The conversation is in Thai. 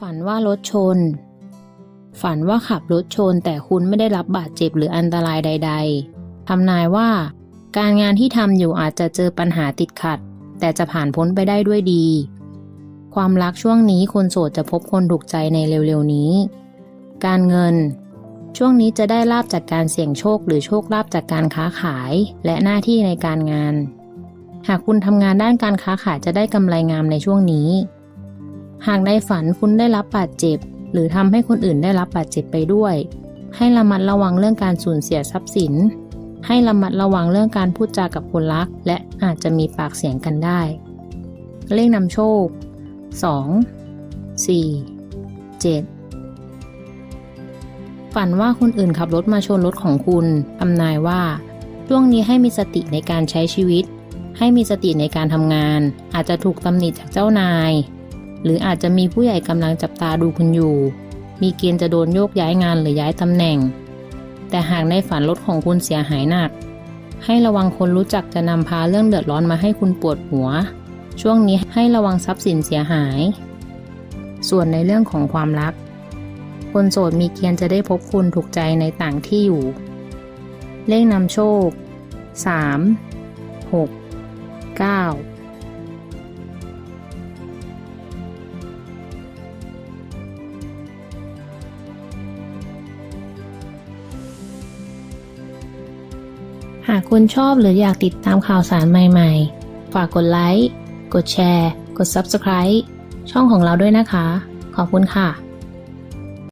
ฝันว่ารถชน ฝันว่าขับรถชนแต่คุณไม่ได้รับบาดเจ็บหรืออันตรายใด ๆ ทำนายว่า การงานที่ทำอยู่อาจจะเจอปัญหาติดขัด แต่จะผ่านพ้นไปได้ด้วยดี ความรักช่วงนี้คนโสดจะพบคนถูกใจในเร็วๆนี้ การเงิน ช่วงนี้จะได้ลาบจากการเสี่ยงโชคหรือโชคลาภจากการค้าขายและหน้าที่ในการงาน หากคุณทำงานด้านการค้าขายจะได้กำไรงามในช่วงนี้ หากในฝันคุณได้รับบาดเจ็บ หรือทำให้คนอื่นได้รับบาดเจ็บไปด้วย ให้ระมัดระวังเรื่องการสูญเสียทรัพย์สิน ให้ระมัดระวังเรื่องการพูดจากับคนรัก และอาจจะมีปากเสียงกันได้ เลขนำโชค 2 4 7ฝันว่าคนอื่นขับรถมาชนรถของคุณทำนายว่า ช่วงนี้ให้มีสติในการใช้ชีวิต ให้มีสติในการทำงาน อาจจะถูกตำหนิจากเจ้านาย หรืออาจจะมีผู้ใหญ่กำลังจับตาดูคุณอยู่ มีเกณฑ์จะโดนโยกย้ายงานหรือย้ายตำแหน่ง แต่หากในฝันรถของคุณเสียหายหนัก ให้ระวังคนรู้จักจะนำพาเรื่องเดือดร้อนมาให้คุณปวดหัว ช่วงนี้ให้ระวังทรัพย์สินเสียหาย ส่วนในเรื่องของความรัก คนโสดมีเกณฑ์จะได้พบคุณถูกใจในต่างที่อยู่ เลขนำโชค 3 6 9 หากคุณชอบหรืออยากติดตามข่าวสารใหม่ๆ ฝากกดไลค์ กดแชร์ กด Subscribe ช่องของเราด้วยนะคะ ขอบคุณค่ะ